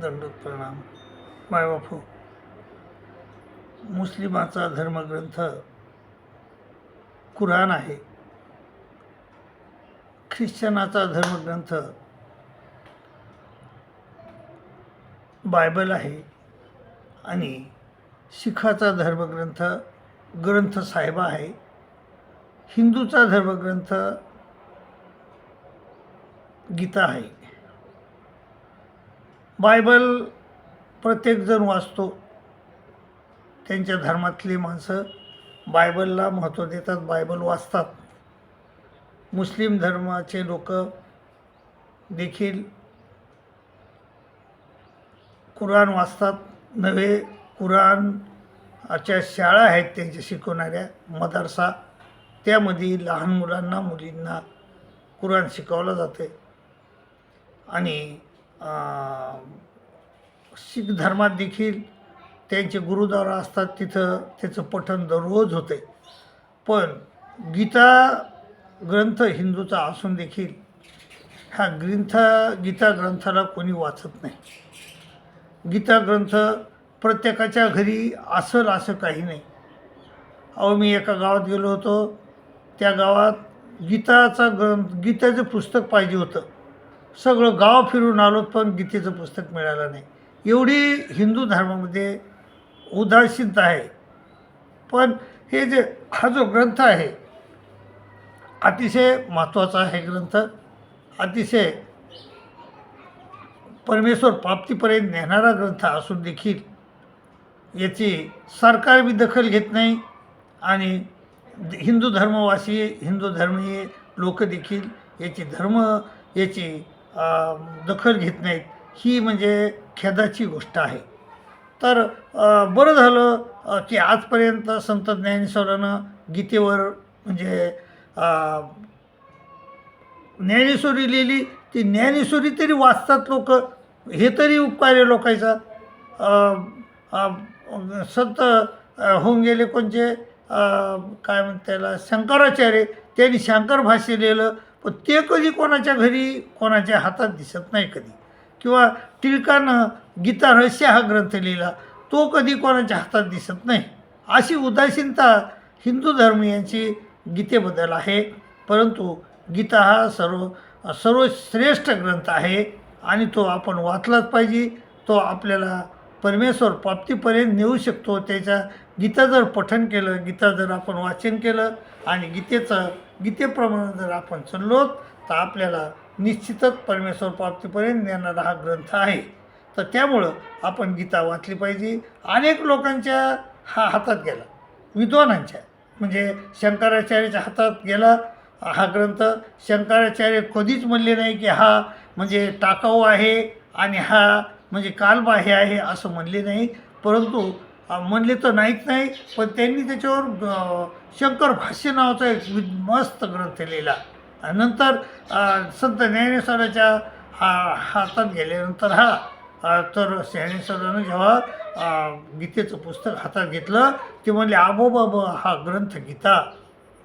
दंडोत प्रणाम. मायबापू मुस्लिमाचा धर्मग्रंथ कुराण आहे. ख्रिश्चनाचा धर्मग्रंथ बायबल आहे. आणि शिखाचा धर्मग्रंथ ग्रंथ साहेबा आहे. हिंदूचा धर्मग्रंथ गीता आहे. बायबल प्रत्येकजण वाचतो. त्यांच्या धर्मातली माणसं बायबलला महत्त्व देतात बायबल वाचतात. मुस्लिम धर्माचे लोक देखील कुराण वाचतात. नव्हे कुराणच्या शाळा आहेत त्यांच्या शिकवणाऱ्या मदरसा. त्यामध्ये लहान मुलांना मुलींना कुराण शिकवलं जाते. आणि शीख धर्मात देखील त्यांचे गुरुद्वारा असतात तिथं त्याचं पठण दररोज होते. पण गीता ग्रंथ हिंदूचा असून देखील हा ग्रंथ गीता ग्रंथाला कोणी वाचत नाही. गीता ग्रंथ प्रत्येकाच्या घरी असेल असं काही नाही. अहो मी एका गावात गेलो होतो. त्या गावात गीताचा ग्रंथ गीताचं पुस्तक पाहिजे होतं. सगळं गाव फिरून आलो पण गीतेचं पुस्तक मिळालं नाही. एवढी हिंदू धर्मामध्ये उदासीनता आहे. पण हे जे हा जो ग्रंथ आहे अतिशय महत्त्वाचा आहे ग्रंथ. अतिशय परमेश्वर प्राप्तीपर्यंत नेणारा ग्रंथ असून देखील याची सरकार बी दखल घेत नाही आणि हिंदू धर्मवासी हिंदू धर्मीय लोक देखील याची धर्म याची दखल घेत नाहीत ही म्हणजे खेदाची गोष्ट आहे. तर बरं झालं की आजपर्यंत संत ज्ञानेश्वरानं गीतेवर म्हणजे ज्ञानेश्वरी लिहिली ती ज्ञानेश्वरी तरी वाचतात लोक हे तरी उपकार आहे लोकांचा संत होऊन गेले कोणचे काय म्हणते त्याला शंकराचार्य त्यांनी शंकर भाषे लिहिलं पण ते कधी कोणाच्या घरी कोणाच्या हातात दिसत नाही कधी. किंवा टिळकानं गीता रहस्य हा ग्रंथ लिहिला तो कधी कोणाच्या हातात दिसत नाही. अशी उदासीनता हिंदू धर्मीयांची गीतेबद्दल आहे. परंतु गीता हा सर्व सर्वश्रेष्ठ ग्रंथ आहे आणि तो आपण वाचलाच पाहिजे. तो आपल्याला परमेश्वर प्राप्तीपर्यंत नेऊ शकतो. त्याच्या गीता जर पठन केलं गीता जर आपण वाचन केलं आणि गीतेचं गीतेप्रमाणे जर आपण चाललो तर आपल्याला निश्चितच परमेश्वर प्राप्तीपर्यंत नेणारा हा ग्रंथ आहे. तर त्यामुळं आपण गीता वाचली पाहिजे. अनेक लोकांच्या हा हातात गेला. विद्वानांच्या. म्हणजे शंकराचार्याच्या हातात गेला हा ग्रंथ. शंकराचार्य कधीच म्हणले नाही की हा म्हणजे टाकाऊ आहे आणि हा म्हणजे कालबाह्य आहे असं म्हणले नाही. परंतु म्हणले तर नाहीच नाही पण त्यांनी त्याच्यावर शंकर भाष्य नावाचा एक मस्त ग्रंथ लिहिला. नंतर संत ज्ञानेश्वराच्या हा हातात गेल्यानंतर हा तर ज्ञानेश्वरानं जेव्हा गीतेचं पुस्तक हातात घेतलं ते म्हणले आबो बाबा हा ग्रंथ गीता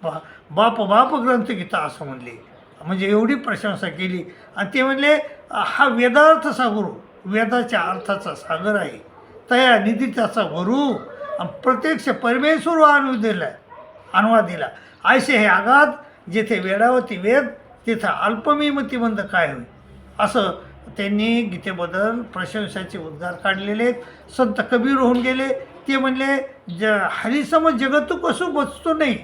बा बाप बाप ग्रंथ गीता असं म्हणले. म्हणजे एवढी प्रशंसा केली. आणि ते म्हणले हा वेदार्थ सागर वेदाच्या अर्थाचा सागर आहे. तया निधी त्याचा गुरु आणि प्रत्यक्ष परमेश्वर अनुवाद दिला अनुवाद दिला. आयसे हे आघात जेथे वेडावती वेद तिथं अल्पमिमतीबंद काय होईल? असं त्यांनी गीतेबद्दल प्रशंसाचे उद्गार काढलेले आहेत. संत कबीर होऊन गेले. ते म्हणले ज हरिसम जगत कसू बचतो नाही.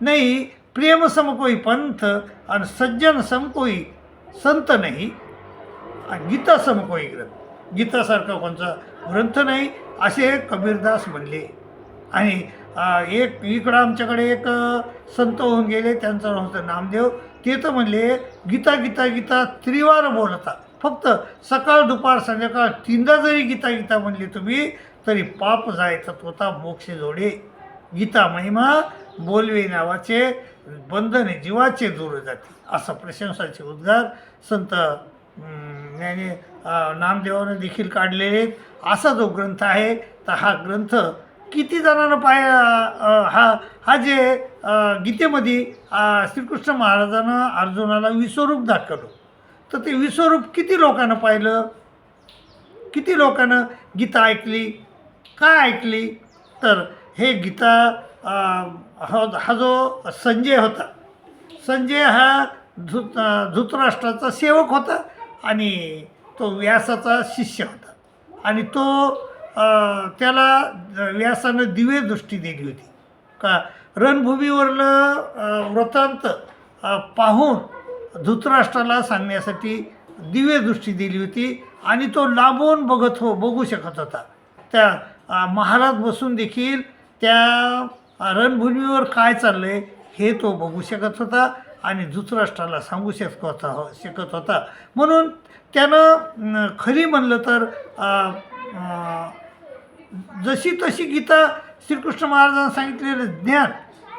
नाही प्रेमसम कोई पंथ आणि सज्जन सम कोई संत नाही. आणि गीता सम कोई ग्रंथ. गीतासारखा कोणचा ग्रंथ नाही असे कबीरदास म्हणले. आणि एक इकडं आमच्याकडे एक संत होऊन गेले त्यांचं होतं नामदेव. ते तर म्हणले गीता गीता गीता त्रिवार बोलता. फक्त सकाळ दुपार संध्याकाळ तीनदा जरी गीता गीता म्हणली तुम्ही तरी पाप जायचा तोता मोक्ष जोडे. गीता महिमा बोलवे नावाचे बंधने जीवाचे दूर जाते. असा प्रशंसाचे उद्गार संत ज्ञाने नामदेवानं देखील काढलेले असा जो ग्रंथ आहे तर हा ग्रंथ किती जणांना पाय हा हा जे गीतेमध्ये श्रीकृष्ण महाराजानं अर्जुनाला विश्वरूप दाखवलं. तर ते विश्वरूप किती लोकांना पाहिलं? किती लोकांना गीता ऐकली? काय ऐकली? तर हे गीता हा हा जो संजय होता संजय हा धृत धृतराष्ट्राचा सेवक होता आणि तो व्यासाचा शिष्य होता. आणि तो त्याला व्यासानं दिव्य दृष्टी दिली होती. का रणभूमीवरलं वृत्तांत पाहून धृतराष्ट्राला सांगण्यासाठी दिव्य दृष्टी दिली होती आणि तो लांबून बघत हो बघू शकत होता. त्या महाराज बसून देखील त्या रणभूमीवर काय चाललं आहे हे तो बघू शकत होता. आणि धृतराष्ट्राला सांगू शकत होता शकत होता. म्हणून त्यानं खरी म्हणलं तर जशी तशी गीता श्रीकृष्ण महाराजांना सांगितलेलं ज्ञान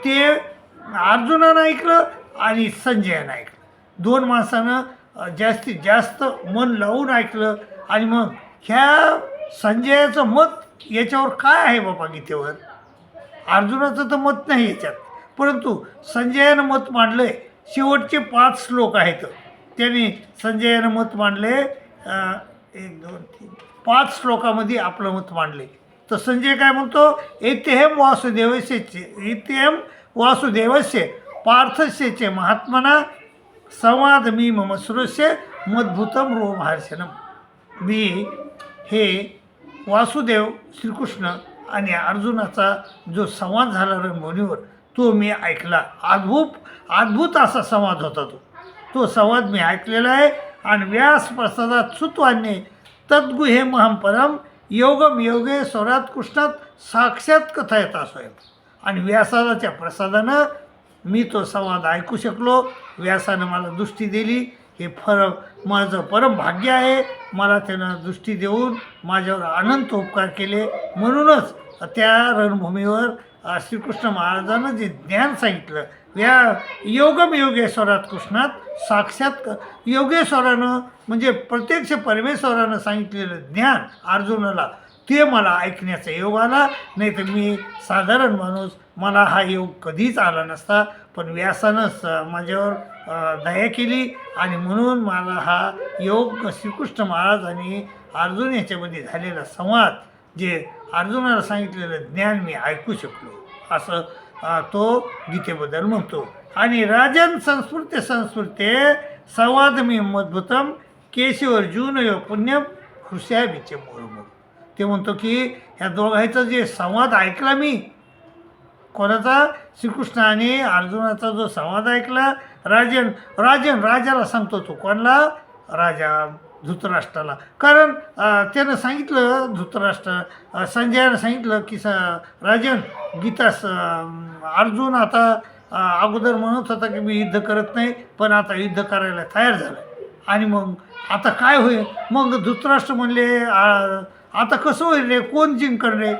ते अर्जुनानं ऐकलं आणि संजयानं ऐकलं. दोन माणसानं जास्तीत जास्त मन लावून ऐकलं आणि मग ह्या संजयाचं मत याच्यावर काय आहे बाबा गीतेवर? अर्जुनाचं तर मत नाही याच्यात. परंतु संजयानं मत मांडलं आहे शेवटचे पाच श्लोक आहेत. त्यांनी संजयानं मत मांडले. एक दोन तीन पाच श्लोकामध्ये आपलं मत मांडले. तर संजय काय म्हणतो? एतेहम वासुदेवस्यचे एतेहम वासुदेवस्य पार्थस्यचे महात्मना संवाद मी मम सुरस्य मद्भुतम रोमहर्षणम. मी हे वासुदेव श्रीकृष्ण आणि अर्जुनाचा जो संवाद झाला रंगभूमीवर तो मी ऐकला. अद्भुत अद्भुत असा संवाद होता तो. तो संवाद मी ऐकलेला आहे आणि व्यास प्रसादात सुत्वाने तद्गुहे महम परम योगम योगे स्वरात कृष्णात साक्षात कथा येता स्वयं. आणि व्यासाच्या प्रसादानं मी तो संवाद ऐकू शकलो. व्यासानं मला दृष्टी दिली. हे फर माझं परम भाग्य आहे. मला त्यानं दृष्टी देऊन माझ्यावर अनंत उपकार केले. म्हणूनच त्या रणभूमीवर श्रीकृष्ण महाराजानं जे ज्ञान सांगितलं. या योगम योगेश्वरात कृष्णात साक्षात योगेश्वरानं म्हणजे प्रत्यक्ष परमेश्वरानं सांगितलेलं ज्ञान अर्जुनाला ते मला ऐकण्याचा योग आला. नाही तर मी साधारण माणूस मला हा योग कधीच आला नसता. पण व्यासानं माझ्यावर दया केली आणि म्हणून मला हा योग श्रीकृष्ण महाराज आणि अर्जुन याच्यामध्ये झालेला संवाद जे अर्जुनाला सांगितलेलं ज्ञान मी ऐकू शकलो असं तो गीतेबद्दल म्हणतो. आणि राजन संस्कृते संस्कृते संवाद मी मद्भुतम केशवर्जुन यो पुण्यम खुशाबीचे मोरमोर ते म्हणतो की ह्या दोघांचा जे संवाद ऐकला मी कोणाचा? श्रीकृष्णाने अर्जुनाचा जो संवाद ऐकला राजन राजन राजाला सांगतो तो कोणाला? राजा. धृतराष्ट्राला. कारण त्यानं सांगितलं धृतराष्ट्र संजयानं सांगितलं की स राजन गीता स अर्जुन आता अगोदर म्हणत होता की मी युद्ध करत नाही पण आता युद्ध करायला तयार झालं. आणि मग आता काय होईल? मग धृतराष्ट्र म्हणले आता कसं होईल रे? कोण जिंकण रे?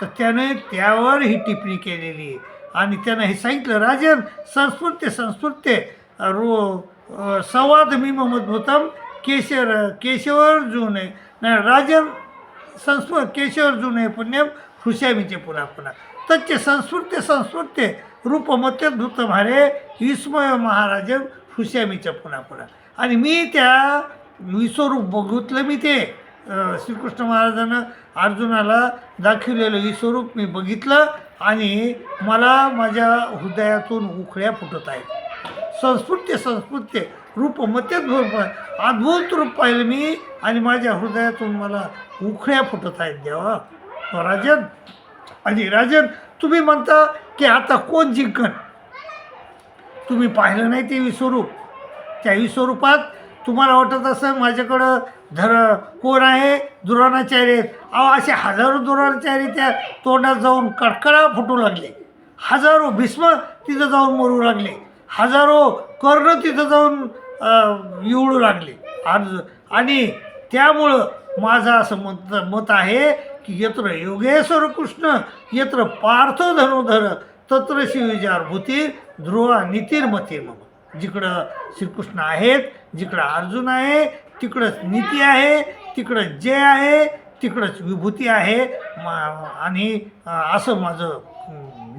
तर त्याने त्यावर ही टिप्पणी केलेली आहे. आणि त्यानं हे सांगितलं राजन संस्कृत्य संस्कृत्य रो संवाद मी मधभूतम केशर केशवर्जुन आहे नाही संस्कृत केशवर्जुन आहे पुण्य खुशामीचे पुन्हा पुन्हा तच्चे संस्कृत्य संस्कृत्य रूपमत्य धृत भारे विस्मय महाराज खुशामीच्या पुन्हा पुन्हा आणि मी त्या विश्वरूप बघितलं मी ते श्रीकृष्ण महाराजानं अर्जुनाला दाखवलेलं विश्वरूप मी बघितलं आणि मला माझ्या हृदयातून उखळ्या फुटत आहेत. संस्कृत्य संस्कृत्य रूप मत्यत भरपूर अद्भुत रूप पाहिलं मी आणि माझ्या हृदयातून मला उखळ्या फुटत आहेत देवा. राजन आणि राजन तुम्ही म्हणता की आता कोण जिंकन? तुम्ही पाहिलं नाही ते विस्वरूप त्या विश्वरूपात तुम्हाला वाटत असं माझ्याकडं धर कोण आहे? दुराणाचार्य आहेत. अहो असे हजारो दुराणाचार्य त्या तोंडात जाऊन कडकडा फुटू लागले. हजारो भीष्म तिथं जाऊन मरू लागले. हजारो कर्ण तिथं जाऊन निवडू लागले. आज आणि त्यामुळं माझं असं मत मत आहे की यत्र योगेश्वर कृष्ण यत्र पार्थ धनुधर तत्र शिवजार भूती ध्रुवा नितीर्मती मग जिकडं श्रीकृष्ण आहेत जिकडं अर्जुन आहे तिकडंच नीती आहे तिकडं जय आहे तिकडंच विभूती आहे. मा- आणि असं माझं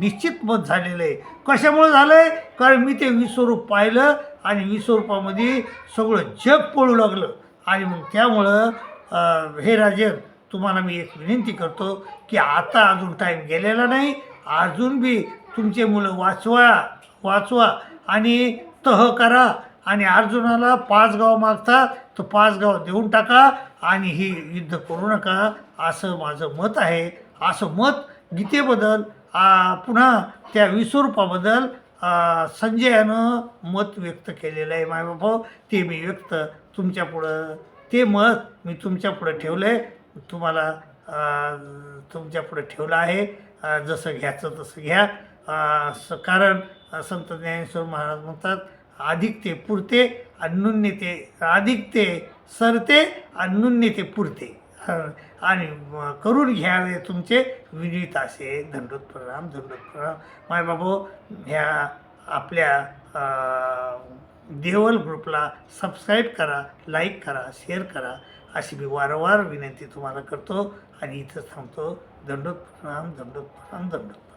निश्चित मत झालेलं आहे. कशामुळे झालं आहे कारण मी ते विश्वरूप पाहिलं आणि विश्वरूपामध्ये सगळं जग पळू लागलं. आणि मग त्यामुळं हे राजन तुम्हाला मी एक विनंती करतो की आता अजून टाईम गेलेला नाही. अजून बी तुमचे मुलं वाचवा वाचवा आणि तह करा. आणि अर्जुनाला पाच गाव मागता तर पाच गाव देऊन टाका आणि ही युद्ध करू नका. असं माझं मत आहे. असं मत गीतेबद्दल पुन्हा त्या विस्वरूपाबद्दल संजयानं मत व्यक्त केलेलं आहे. मायबापा ते मी व्यक्त तुमच्यापुढं ते मत मी तुमच्यापुढं ठेवलं आहे तुम्हाला तुमच्यापुढं ठेवलं आहे. जसं घ्यायचं तसं घ्या. स कारण संत ज्ञानेश्वर महाराज म्हणतात अधिक ते पुरते आणि ते अधिक ते सरते आणि ते पुरते. आणि करून घ्यावे तुमचे विनीत असे धंडोत प्रणाम धंडोत प्रणाम. मायबाबो ह्या आपल्या देवल ग्रुपला सबस्क्राईब करा लाईक करा शेअर करा. अशी मी वारंवार विनंती तुम्हाला करतो. आणि इथं थांबतो. दंडोत प्रणाम दंडोत प्रणाम दंडोत